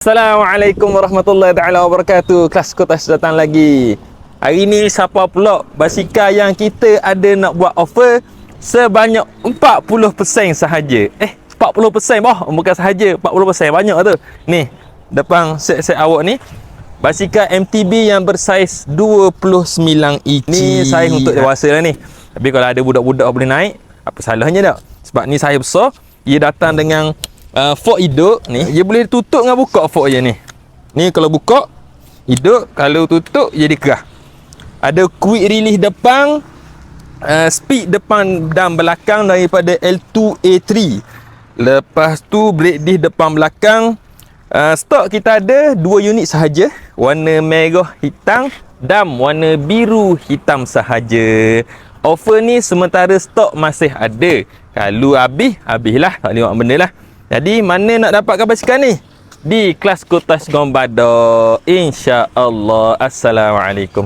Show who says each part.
Speaker 1: Assalamualaikum warahmatullahi taala wabarakatuh. Kelas kotas datang lagi. Hari ni siapa pula basikal yang kita ada nak buat offer sebanyak 40% sahaja. Eh, 40% boh, bukan sahaja, 40% banyak tu. Ni, depan set-set awak ni basikal MTB yang bersaiz 29 inch. Ni saiz untuk dewasa lah ni. Tapi kalau ada budak-budak boleh naik, apa salahnya tak? Sebab ni saiz besar, ia datang dengan uh, fork hidup ni dia boleh tutup dengan buka fork je ni. Ni kalau buka hidup kalau tutup jadi kerah ada quick release depan uh, speed depan dan belakang daripada L2A3 lepas tu brake disc depan belakang. Uh, stok kita ada dua unit sahaja. Warna merah hitam dan warna biru hitam sahaja. Offer ni sementara stok masih ada. Kalau habis habislah. Tak tengok benda lah jadi mana nak dapatkan basikal ni? Di kelas Kotas Gombado. InsyaAllah. Assalamualaikum.